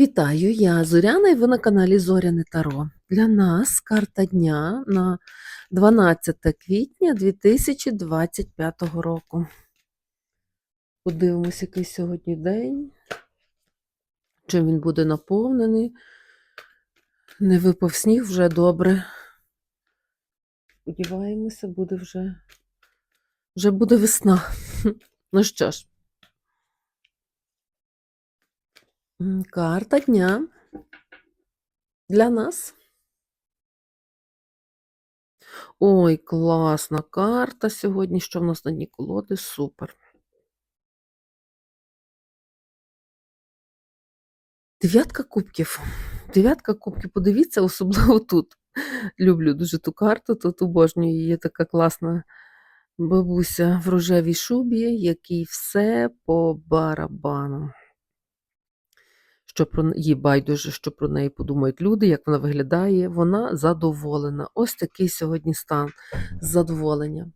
Вітаю, я Зоряна і ви на каналі Зоряне Таро. Для нас карта дня на 12 квітня 2025 року. Подивимось, який сьогодні день, чим він буде наповнений. Не випав сніг вже добре. Сподіваємося, буде вже, вже буде весна. Ну що ж. М, Карта дня для нас. Ой, класна карта сьогодні. Що в нас на дні колоди? Супер. Дев'ятка кубків. Дев'ятка кубків. Подивіться, особливо тут. Люблю дуже ту карту, тут обожнюю її така класна бабуся в рожевій шубі, якій все по барабану. Що про їй байдуже, що про неї подумають люди, як вона виглядає, вона задоволена. Ось такий сьогодні стан задоволення.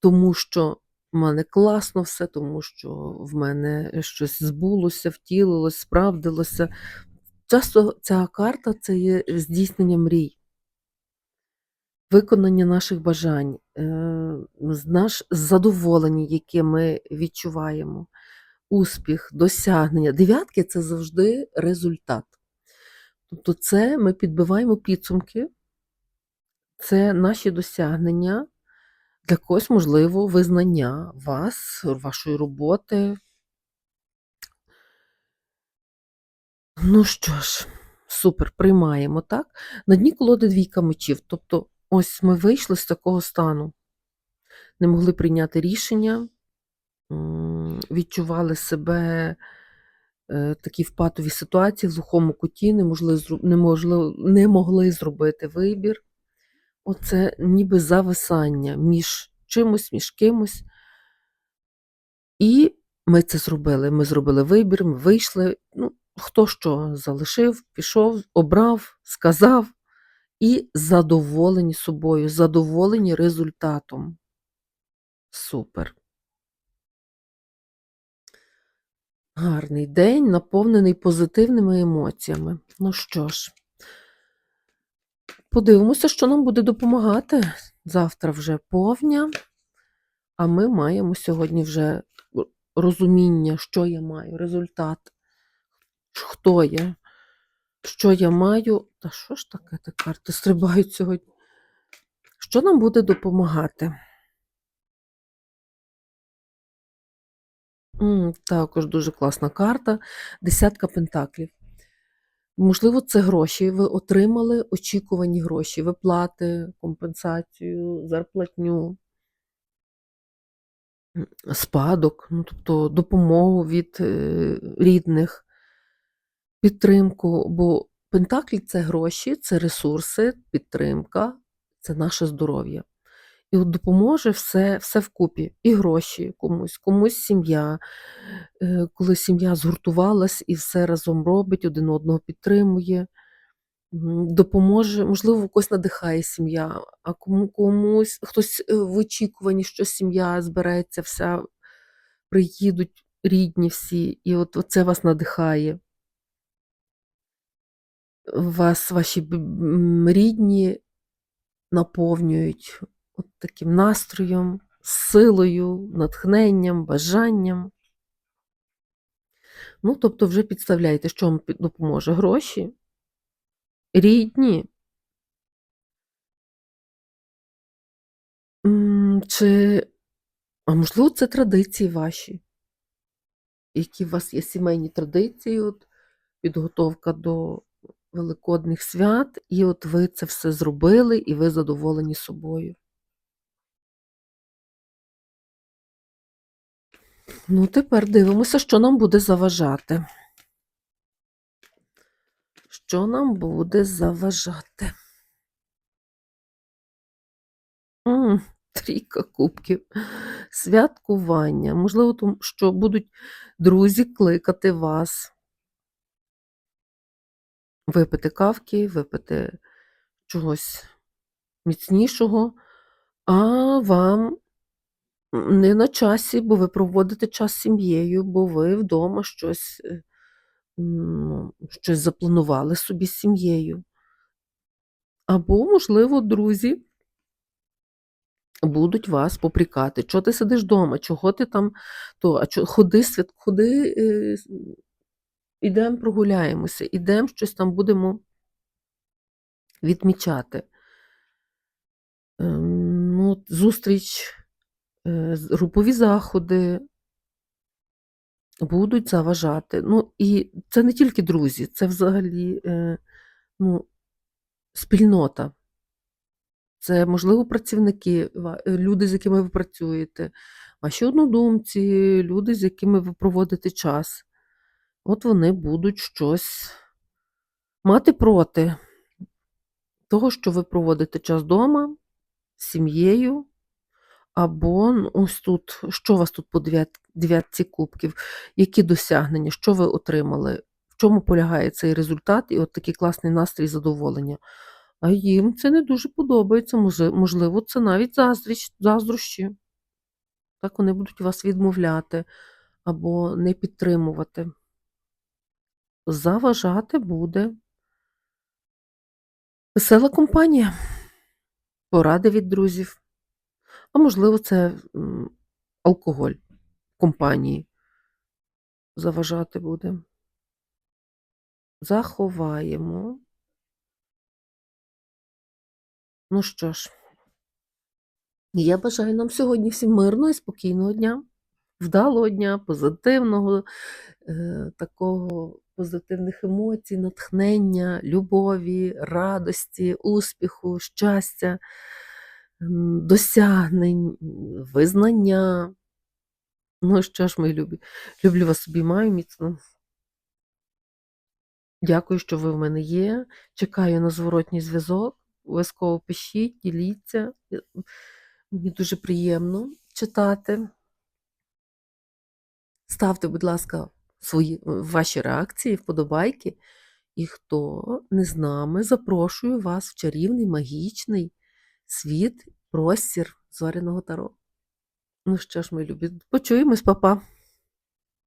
Тому що в мене класно все, тому що в мене щось збулося, втілилось, справдилося. Часто ця карта це є здійснення мрій, виконання наших бажань, е, наш задоволення, яке ми відчуваємо успіх, досягнення. Дев'ятки це завжди результат. Тобто, це ми підбиваємо підсумки, це наші досягнення, для когось, можливо, визнання вас, вашої роботи. Ну що ж, супер, приймаємо, так? На дні колоди двійка мечів. Тобто, ось ми вийшли з такого стану, не могли прийняти рішення, відчували себе е, такі в патовій ситуації, в глухому куті, не могли, не, можли, не могли зробити вибір. Оце ніби зависання між чимось, між кимось. І ми це зробили. Ми зробили вибір, ми вийшли. Ну, хто що залишив, пішов, обрав, сказав, і задоволені собою, задоволені результатом. Супер. Гарний день, наповнений позитивними емоціями. Ну що ж, подивимося, що нам буде допомагати. Завтра вже повня, а ми маємо сьогодні вже розуміння, що я маю, результат, хто я, що я маю. Та що ж таке ті карти стрибають сьогодні? Що нам буде допомагати? Також дуже класна карта. Десятка пентаклів. Можливо, це гроші. Ви отримали очікувані гроші, виплати, компенсацію, зарплатню, спадок, ну, тобто допомогу від е, рідних, підтримку. Бо пентаклі це гроші, це ресурси, підтримка, це наше здоров'я. І от допоможе все, все вкупі. І гроші комусь, комусь сім'я. Е, Коли сім'я згуртувалась і все разом робить, один одного підтримує, допоможе, можливо, когось надихає сім'я, а кому комусь хтось е, в очікуванні, що сім'я збереться, вся приїдуть рідні всі, і от це вас надихає. Вас ваші рідні наповнюють от таким настроєм, силою, натхненням, бажанням. Ну, тобто, вже підставляєте, що вам допоможе гроші, рідні. Чи, а можливо, це традиції ваші, які у вас є сімейні традиції, от, підготовка до Великодних свят, і от ви це все зробили, і ви задоволені собою. Ну, тепер дивимося, що нам буде заважати. Що нам буде заважати? М, Трійка кубків. Святкування. Можливо, тому що будуть друзі кликати вас. Випити кавки, випити чогось міцнішого, а вам не на часі, бо ви проводите час з сім'єю, бо ви вдома щось, е, щось запланували собі з сім'єю. Або, можливо, друзі будуть вас попрікати. Чого ти сидиш вдома? Чого ти там то? А чо, ходи, свят, ходи, е, ідемо прогуляємося, ідемо щось там будемо відмічати. Ем, ну, зустріч, е, групові заходи будуть заважати. Ну, і це не тільки друзі, це взагалі е, ну, спільнота. Це, можливо, працівники, е, люди, з якими ви працюєте, ваші однодумці, люди, з якими ви проводите час. От вони будуть щось мати проти того, що ви проводите час вдома з сім'єю, або ось тут, що у вас тут по дев'ятці кубків, які досягнення, що ви отримали, в чому полягає цей результат, і от такий класний настрій задоволення. А їм це не дуже подобається, можливо, це навіть заздріч, заздрощі. Так вони будуть вас відмовляти або не підтримувати. Заважати буде весела компанія, поради від друзів. А можливо, це алкоголь в компанії заважати буде. Заховаємо. Ну що ж, я бажаю нам сьогодні всім мирного і спокійного дня, вдалого дня, позитивного, е, такого позитивних емоцій, натхнення, любові, радості, успіху, щастя, досягнень, визнання. Ну що ж, мої любі, люблю вас обіймаю міцно. Дякую, що ви в мене є. Чекаю на зворотній зв'язок. Обов'язково пишіть, діліться. Мені дуже приємно читати. Ставте, будь ласка, свої ваші реакції, вподобайки. І хто не з нами, запрошую вас в чарівний магічний світ, простір зоряного таро. Ну що ж, мої любі, почуємось, папа.